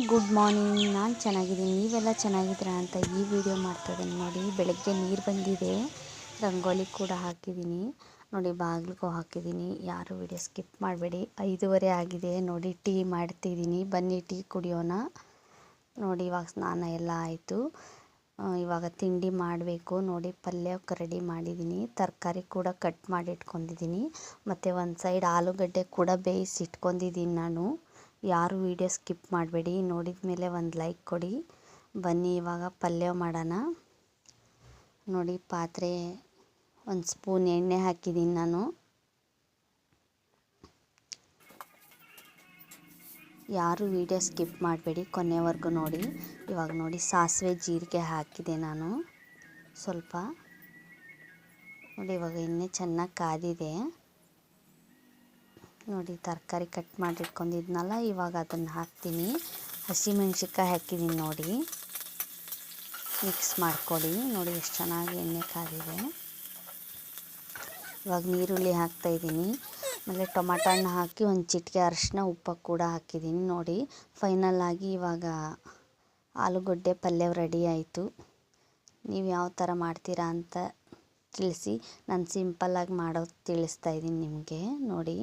Good morning ನಾನು ಚೆನ್ನಾಗಿದ್ದೀನಿ. ನೀವೆಲ್ಲ ಚೆನ್ನಾಗಿದ್ದೀರಾ ಅಂತ ಈ ವಿಡಿಯೋ ಮಾಡ್ತಾಯಿದ್ದೀನಿ ನೋಡಿ. ಬೆಳಗ್ಗೆ ನೀರು ಬಂದಿದೆ. ರಂಗೋಲಿ ಕೂಡ ಹಾಕಿದ್ದೀನಿ. ನೋಡಿ, ಬಾಗಿಲಿಗೂ ಹಾಕಿದ್ದೀನಿ. ಯಾರು ವಿಡಿಯೋ ಸ್ಕಿಪ್ ಮಾಡಬೇಡಿ. ಐದೂವರೆ ಆಗಿದೆ. ನೋಡಿ, ಟೀ ಮಾಡ್ತಿದ್ದೀನಿ. ಬನ್ನಿ, ಟೀ ಕುಡಿಯೋಣ. ನೋಡಿ, ಇವಾಗ ಸ್ನಾನ ಎಲ್ಲ ಆಯಿತು. ಇವಾಗ ತಿಂಡಿ ಮಾಡಬೇಕು. ನೋಡಿ ಪಲ್ಯಕ್ಕೆ ರೆಡಿ ಮಾಡಿದ್ದೀನಿ. ತರಕಾರಿ ಕೂಡ ಕಟ್ ಮಾಡಿ ಇಟ್ಕೊಂಡಿದ್ದೀನಿ. ಮತ್ತು ಒಂದು ಸೈಡ್ ಆಲೂಗಡ್ಡೆ ಕೂಡ ಬೇಯಿಸಿ ಇಟ್ಕೊಂಡಿದ್ದೀನಿ ನಾನು. ಯಾರು ವೀಡಿಯೋ ಸ್ಕಿಪ್ ಮಾಡಬೇಡಿ. ನೋಡಿದ ಮೇಲೆ ಒಂದು ಲೈಕ್ ಕೊಡಿ. ಬನ್ನಿ, ಇವಾಗ ಪಲ್ಯ ಮಾಡೋಣ. ನೋಡಿ, ಪಾತ್ರೆ, ಒಂದು ಸ್ಪೂನ್ ಎಣ್ಣೆ ಹಾಕಿದ್ದೀನಿ ನಾನು. ಯಾರು ವೀಡಿಯೋ ಸ್ಕಿಪ್ ಮಾಡಬೇಡಿ, ಕೊನೆವರೆಗೂ ನೋಡಿ. ಇವಾಗ ನೋಡಿ, ಸಾಸಿವೆ ಜೀರಿಗೆ ಹಾಕಿದೆ ನಾನು. ಸ್ವಲ್ಪ. ನೋಡಿ, ಇವಾಗ ಎಣ್ಣೆ ಚೆನ್ನಾಗಿ ಕಾದಿದೆ. ನೋಡಿ ತರಕಾರಿ ಕಟ್ ಮಾಡಿ ಇಟ್ಕೊಂಡಿದ್ನಲ್ಲ ಇವಾಗ ಅದನ್ನು ಹಾಕ್ತೀನಿ. ಹಸಿಮೆಣ್ಸಿನ್ಕಾಯಿ ಹಾಕಿದ್ದೀನಿ ನೋಡಿ. ಮಿಕ್ಸ್ ಮಾಡ್ಕೊಳ್ಳಿ ನೋಡಿ ಎಷ್ಟು ಚೆನ್ನಾಗಿ ಎಣ್ಣೆ ಕಾದಿದೆ. ಇವಾಗ ನೀರುಳ್ಳಿ ಹಾಕ್ತಾಯಿದ್ದೀನಿ ಆಮೇಲೆ ಟೊಮಾಟೊ ಹಣ್ಣು ಹಾಕಿ ಒಂದು ಚಿಟಿಕೆ ಅರಿಶಿನ ಉಪ್ಪು ಕೂಡ ಹಾಕಿದ್ದೀನಿ ನೋಡಿ. ಫೈನಲ್ ಆಗಿ ಇವಾಗ ಆಲೂಗಡ್ಡೆ ಪಲ್ಯ ರೆಡಿ ಆಯಿತು. ನೀವು ಯಾವ ಥರ ಮಾಡ್ತೀರಾ ಅಂತ ತಿಳಿಸಿ. ನಾನು ಸಿಂಪಲ್ಲಾಗಿ ಮಾಡೋದು ತಿಳಿಸ್ತಾ ಇದ್ದೀನಿ ನಿಮಗೆ. ನೋಡಿ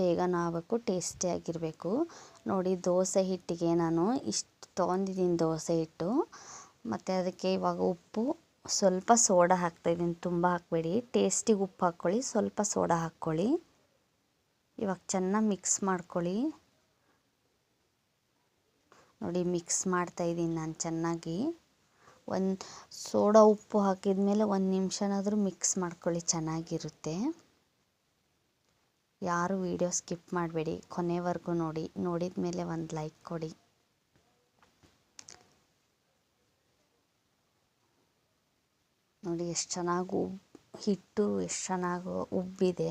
ಬೇಗನೂ ಆಗಬೇಕು ಟೇಸ್ಟಿಯಾಗಿರಬೇಕು ನೋಡಿ, ದೋಸೆ ಹಿಟ್ಟಿಗೆ ನಾನು ಇಷ್ಟು ತೊಗೊಂಡಿದ್ದೀನಿ ದೋಸೆ ಹಿಟ್ಟು. ಮತ್ತು ಅದಕ್ಕೆ ಇವಾಗ ಉಪ್ಪು, ಸ್ವಲ್ಪ ಸೋಡಾ ಹಾಕ್ತಾಯಿದ್ದೀನಿ ತುಂಬ ಹಾಕಬೇಡಿ. ಟೇಸ್ಟಿಗೆ ಉಪ್ಪು ಹಾಕ್ಕೊಳ್ಳಿ ಸ್ವಲ್ಪ ಸೋಡಾ ಹಾಕ್ಕೊಳ್ಳಿ ಇವಾಗ ಚೆನ್ನಾಗಿ ಮಿಕ್ಸ್ ಮಾಡ್ಕೊಳ್ಳಿ. ನೋಡಿ ಮಿಕ್ಸ್ ಮಾಡ್ತಾಯಿದ್ದೀನಿ ನಾನು ಚೆನ್ನಾಗಿ. ಒಂದು ಸೋಡಾ ಉಪ್ಪು ಹಾಕಿದ ಮೇಲೆ ಒಂದು ನಿಮಿಷನಾದರೂ ಮಿಕ್ಸ್ ಮಾಡ್ಕೊಳ್ಳಿ, ಚೆನ್ನಾಗಿರುತ್ತೆ. ಯಾರು ವಿಡಿಯೋ ಸ್ಕಿಪ್ ಮಾಡಬೇಡಿ, ಕೊನೆವರೆಗೂ ನೋಡಿ ನೋಡಿದ ಮೇಲೆ ಒಂದು ಲೈಕ್ ಕೊಡಿ. ನೋಡಿ, ಎಷ್ಟು ಚೆನ್ನಾಗಿ ಉಬ್, ಹಿಟ್ಟು ಎಷ್ಟು ಚೆನ್ನಾಗಿ ಉಬ್ಬಿದೆ.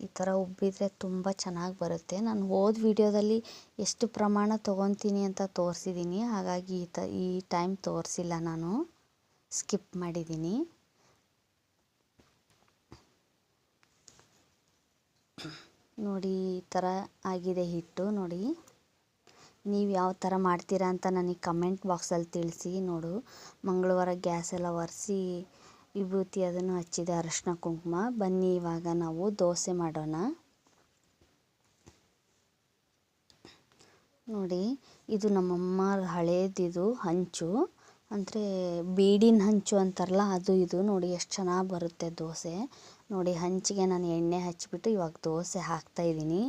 ಈ ಥರ ಉಬ್ಬಿದರೆ ತುಂಬ ಚೆನ್ನಾಗಿ ಬರುತ್ತೆ. ನಾನು ಹೋದ ವಿಡಿಯೋದಲ್ಲಿ ಎಷ್ಟು ಪ್ರಮಾಣ ತೊಗೊತೀನಿ ಅಂತ ತೋರಿಸಿದ್ದೀನಿ. ಹಾಗಾಗಿ ಈ ತ, ಈ ಟೈಮ್ ತೋರಿಸಿಲ್ಲ ನಾನು. ಸ್ಕಿಪ್ ಮಾಡಿದ್ದೀನಿ. ನೋಡಿ, ಈ ಥರ ಆಗಿದೆ ಹಿಟ್ಟು. ನೋಡಿ, ನೀವು ಯಾವ ಥರ ಮಾಡ್ತೀರಾ ಅಂತ ನನಗೆ ಕಮೆಂಟ್ ಬಾಕ್ಸಲ್ಲಿ ತಿಳಿಸಿ. ನೋಡು, ಮಂಗಳವಾರ ಗ್ಯಾಸ್ ಎಲ್ಲ ಒರೆಸಿ ವಿಭೂತಿ ಅದನ್ನು ಹಚ್ಚಿದೆ ಅರಶಿನ ಕುಂಕುಮ. ಬನ್ನಿ, ಇವಾಗ ನಾವು ದೋಸೆ ಮಾಡೋಣ. ನೋಡಿ, ಇದು ನಮ್ಮಮ್ಮ ಹಳೇದಿದು ಹಂಚು. ಅಂದರೆ ಬೀಡಿನ ಹಂಚು ಅಂತಾರಲ್ಲ, ಅದು ಇದು. ನೋಡಿ, ಎಷ್ಟು ಚೆನ್ನಾಗಿ ಬರುತ್ತೆ ದೋಸೆ. ನೋಡಿ, ಹಂಚಿಗೆ ನಾನು ಎಣ್ಣೆ ಹಚ್ಚಿಬಿಟ್ಟು ಇವಾಗ ದೋಸೆ ಹಾಕ್ತಾಯಿದ್ದೀನಿ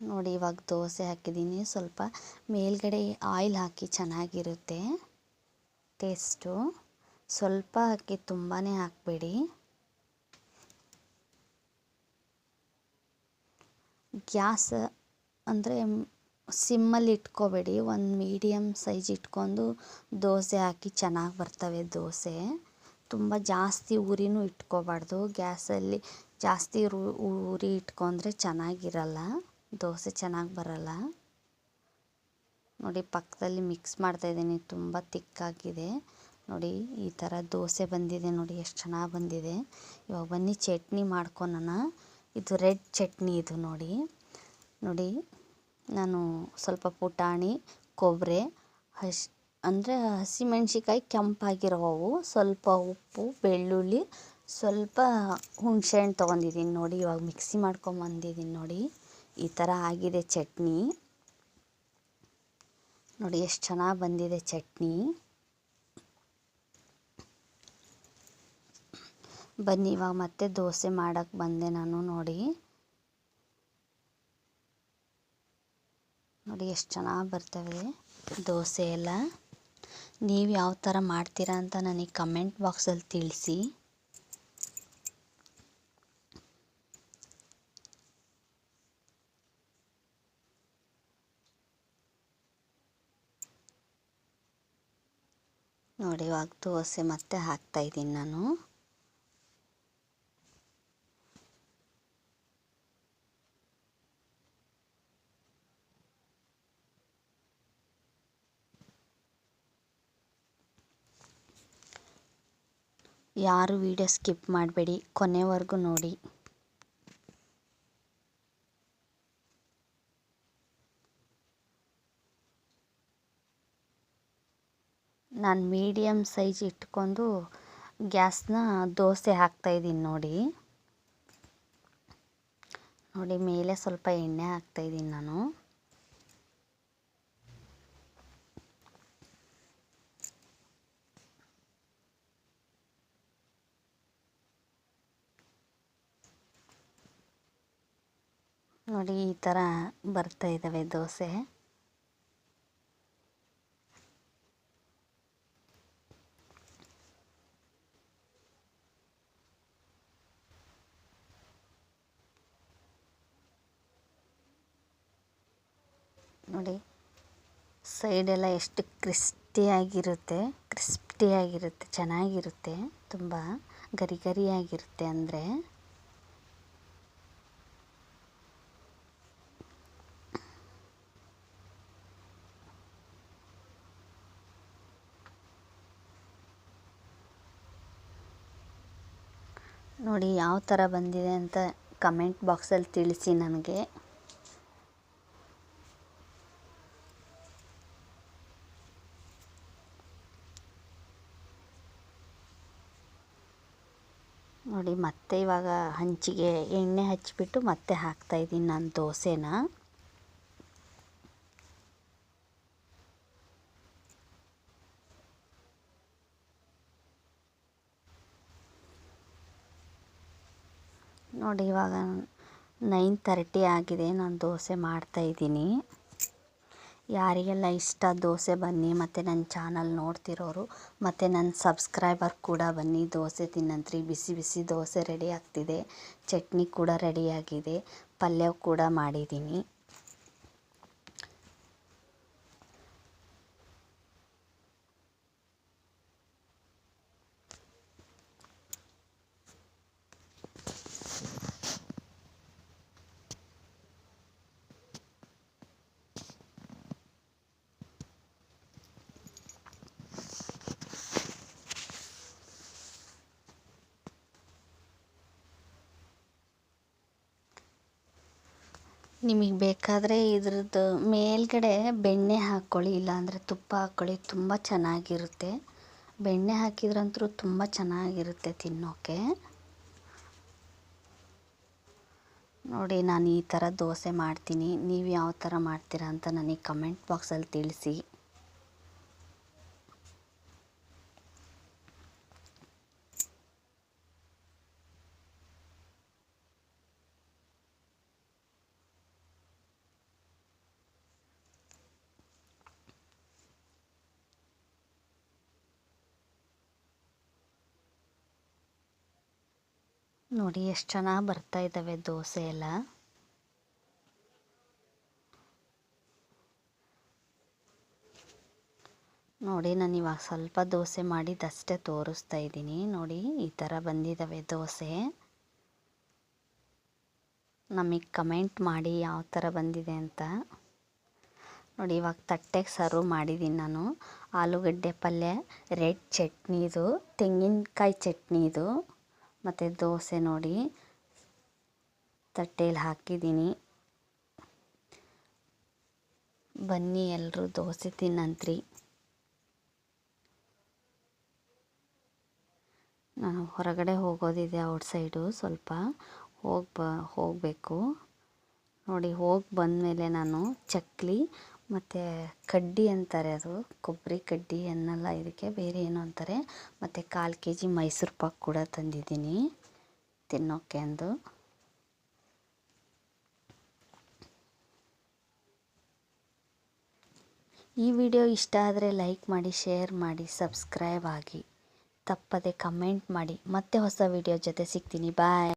ನೋಡಿ, ಇವಾಗ ದೋಸೆ ಹಾಕಿದ್ದೀನಿ. ಸ್ವಲ್ಪ ಮೇಲ್ಗಡೆ ಆಯಿಲ್ ಹಾಕಿ ಚೆನ್ನಾಗಿರುತ್ತೆ. ಟೇಸ್ಟು ಸ್ವಲ್ಪ ಹಾಕಿ ತುಂಬಾ ಹಾಕಬೇಡಿ. ಗ್ಯಾಸ್ ಅಂದರೆ ಸಿಮ್ಮಲ್ಲಿ ಇಟ್ಕೋಬೇಡಿ. ಒಂದು ಮೀಡಿಯಮ್ ಸೈಜ್ ಇಟ್ಕೊಂಡು ದೋಸೆ ಹಾಕಿ ಚೆನ್ನಾಗಿ ಬರ್ತವೆ ದೋಸೆ. ತುಂಬ ಜಾಸ್ತಿ ಉರಿನೂ ಇಟ್ಕೋಬಾರ್ದು. ಗ್ಯಾಸಲ್ಲಿ ಜಾಸ್ತಿ ಉರಿ ಇಟ್ಕೊಂಡ್ರೆ ಚೆನ್ನಾಗಿರಲ್ಲ. ದೋಸೆ ಚೆನ್ನಾಗಿ ಬರಲ್ಲ. ನೋಡಿ ಪಕ್ಕದಲ್ಲಿ ಮಿಕ್ಸ್ ಮಾಡ್ತಾ ಇದ್ದೀನಿ, ತುಂಬ ತಿಕ್ಕಾಗಿದೆ. ನೋಡಿ ಈ ಥರ ದೋಸೆ ಬಂದಿದೆ ನೋಡಿ, ಎಷ್ಟು ಚೆನ್ನಾಗಿ ಬಂದಿದೆ. ಇವಾಗ ಬನ್ನಿ ಚಟ್ನಿ ಮಾಡ್ಕೊಳೋಣ. ಇದು ರೆಡ್ ಚಟ್ನಿ ಇದು ನೋಡಿ. ನೋಡಿ, ನಾನು ಸ್ವಲ್ಪ ಪುಟಾಣಿ ಕೊಬ್ಬರಿ ಹಶ್ ಅಂದರೆ ಹಸಿಮೆಣ್ಸಿಕಾಯಿ ಕೆಂಪಾಗಿರೋವು. ಸ್ವಲ್ಪ ಉಪ್ಪು, ಬೆಳ್ಳುಳ್ಳಿ, ಸ್ವಲ್ಪ ಹುಣಸೆಹಣ್ಣು ತೊಗೊಂಡಿದ್ದೀನಿ ನೋಡಿ, ಇವಾಗ ಮಿಕ್ಸಿ ಮಾಡ್ಕೊಂಬಂದಿದ್ದೀನಿ ನೋಡಿ. ಈ ಥರ ಆಗಿದೆ ಚಟ್ನಿ. ನೋಡಿ ಎಷ್ಟು ಚೆನ್ನಾಗಿ ಬಂದಿದೆ ಚಟ್ನಿ. ಬನ್ನಿ, ಇವಾಗ ಮತ್ತೆ ದೋಸೆ ಮಾಡೋಕ್ಕೆ ಬಂದೆ ನಾನು, ನೋಡಿ. ನೋಡಿ ಎಷ್ಟು ಚೆನ್ನಾಗಿ ಬರ್ತವೆ ದೋಸೆ ಎಲ್ಲ. ನೀವು ಯಾವ ಥರ ಮಾಡ್ತೀರಾ ಅಂತ ನನಗೆ ಕಮೆಂಟ್ ಬಾಕ್ಸಲ್ಲಿ ತಿಳಿಸಿ. ನೋಡಿ ಇವಾಗ ದೋಸೆ ಮತ್ತೆ ಹಾಕ್ತಾಯಿದ್ದೀನಿ ನಾನು. ಯಾರು ವಿಡಿಯೋ ಸ್ಕಿಪ್ ಮಾಡಬೇಡಿ ಕೊನೆವರೆಗೂ ನೋಡಿ. ನಾನು ಮೀಡಿಯಮ್ ಸೈಜ್ ಇಟ್ಕೊಂಡು ಗ್ಯಾಸ್ನ ದೋಸೆ ಹಾಕ್ತಾಯಿದ್ದೀನಿ ನೋಡಿ. ನೋಡಿ, ಮೇಲೆ ಸ್ವಲ್ಪ ಎಣ್ಣೆ ಹಾಕ್ತಾಯಿದ್ದೀನಿ ನಾನು. ನೋಡಿ, ಈ ಥರ ಬರ್ತಾ ಇದ್ದಾವೆ ದೋಸೆ. ನೋಡಿ ಸೈಡೆಲ್ಲ ಎಷ್ಟು ಕ್ರಿಸ್ಟಿಯಾಗಿರುತ್ತೆ ಕ್ರಿಸ್ಪಿಯಾಗಿರುತ್ತೆ ಚೆನ್ನಾಗಿರುತ್ತೆ, ತುಂಬ ಗರಿ ಗರಿಯಾಗಿರುತ್ತೆ ಅಂದರೆ. ನೋಡಿ, ಯಾವ ಥರ ಬಂದಿದೆ ಅಂತ ಕಮೆಂಟ್ ಬಾಕ್ಸಲ್ಲಿ ತಿಳಿಸಿ ನನಗೆ ನೋಡಿ ಮತ್ತೆ ಇವಾಗ ಹಂಚಿಗೆ ಎಣ್ಣೆ ಹಚ್ಚಿಬಿಟ್ಟು ಮತ್ತೆ ಹಾಕ್ತಾಯಿದ್ದೀನಿ ನಾನು ದೋಸೆನ. ನೋಡಿ ಇವಾಗ ನೈನ್ ತರ್ಟಿ ಆಗಿದೆ, ನಾನು ದೋಸೆ ಮಾಡ್ತಾಯಿದ್ದೀನಿ ಯಾರಿಗೆಲ್ಲ ಇಷ್ಟ, ದೋಸೆ ಬನ್ನಿ, ಮತ್ತು ನನ್ನ ಚಾನಲ್ ನೋಡ್ತಿರೋರು, ಮತ್ತು ನನ್ನ ಸಬ್ಸ್ಕ್ರೈಬರ್ ಕೂಡ ಬನ್ನಿ. ದೋಸೆ ತಿನ್ನಂತ್ರಿ. ಬಿಸಿ ಬಿಸಿ ದೋಸೆ ರೆಡಿ ಆಗ್ತಿದೆ. ಚಟ್ನಿ ಕೂಡ ರೆಡಿಯಾಗಿದೆ ಪಲ್ಯ ಕೂಡ ಮಾಡಿದ್ದೀನಿ ನಿಮಗೆ ಬೇಕಾದರೆ ಇದ್ರದ್ದು ಮೇಲ್ಗಡೆ ಬೆಣ್ಣೆ ಹಾಕ್ಕೊಳ್ಳಿ ಇಲ್ಲಾಂದರೆ ತುಪ್ಪ ಹಾಕ್ಕೊಳ್ಳಿ ತುಂಬ ಚೆನ್ನಾಗಿರುತ್ತೆ. ಬೆಣ್ಣೆ ಹಾಕಿದ್ರಂತೂ ತುಂಬ ಚೆನ್ನಾಗಿರುತ್ತೆ ತಿನ್ನೋಕ್ಕೆ ನೋಡಿ, ನಾನು ಈ ಥರ ದೋಸೆ ಮಾಡ್ತೀನಿ. ನೀವು ಯಾವ ಥರ ಮಾಡ್ತೀರಾ ಅಂತ ನನಗೆ ಕಮೆಂಟ್ ಬಾಕ್ಸಲ್ಲಿ ತಿಳಿಸಿ. ನೋಡಿ, ಎಷ್ಟು ಚೆನ್ನಾಗಿ ಬರ್ತಾ ಇದ್ದಾವೆ ದೋಸೆ ಎಲ್ಲ. ನೋಡಿ, ನಾನು ಇವಾಗ ಸ್ವಲ್ಪ ದೋಸೆ ಮಾಡಿದ್ದಷ್ಟೇ ತೋರಿಸ್ತಾ ಇದ್ದೀನಿ. ನೋಡಿ, ಈ ಥರ ಬಂದಿದ್ದಾವೆ ದೋಸೆ. ನಮಗೆ ಕಮೆಂಟ್ ಮಾಡಿ ಯಾವ ಥರ ಬಂದಿದೆ ಅಂತ. ನೋಡಿ, ಇವಾಗ ತಟ್ಟೆಗೆ ಸರ್ವ್ ಮಾಡಿದ್ದೀನಿ ನಾನು. ಆಲೂಗಡ್ಡೆ ಪಲ್ಯ, ರೆಡ್ ಚಟ್ನಿದು, ತೆಂಗಿನಕಾಯಿ ಚಟ್ನಿದು. ಮತ್ತು ದೋಸೆ ನೋಡಿ. ತಟ್ಟೆಯಲ್ಲಿ ಹಾಕಿದ್ದೀನಿ. ಬನ್ನಿ ಎಲ್ಲರೂ ದೋಸೆ ತಿನ್ನಂತ್ರಿ. ನಾನು ಹೊರಗಡೆ ಹೋಗೋದಿದೆ ಔಟ್ ಸೈಡು ಸ್ವಲ್ಪ. ಹೋಗಿ ಬ ಹೋಗಬೇಕು. ನೋಡಿ, ಹೋಗಿ ಬಂದಮೇಲೆ ನಾನು ಚಕ್ಲಿ ಮತ್ತು ಕಡ್ಡಿ ಅಂತಾರೆ ಅದು, ಕೊಬ್ಬರಿ ಕಡ್ಡಿ ಅನ್ನಲ್ಲ ಇದಕ್ಕೆ, ಬೇರೆ ಏನೋ ಅಂತಾರೆ? ಮತ್ತು ಕಾಲು ಕೆ ಜಿ ಮೈಸೂರು ಪಾಕ್ ಕೂಡ ತಂದಿದ್ದೀನಿ ತಿನ್ನೋಕ್ಕೆ ಅಂದು. ಈ ವಿಡಿಯೋ ಇಷ್ಟ ಆದರೆ ಲೈಕ್ ಮಾಡಿ, ಶೇರ್ ಮಾಡಿ, ಸಬ್ಸ್ಕ್ರೈಬ್ ಆಗಿ. ತಪ್ಪದೆ ಕಮೆಂಟ್ ಮಾಡಿ. ಮತ್ತೆ ಹೊಸ ವಿಡಿಯೋ ಜೊತೆ ಸಿಗ್ತೀನಿ. ಬಾಯ್.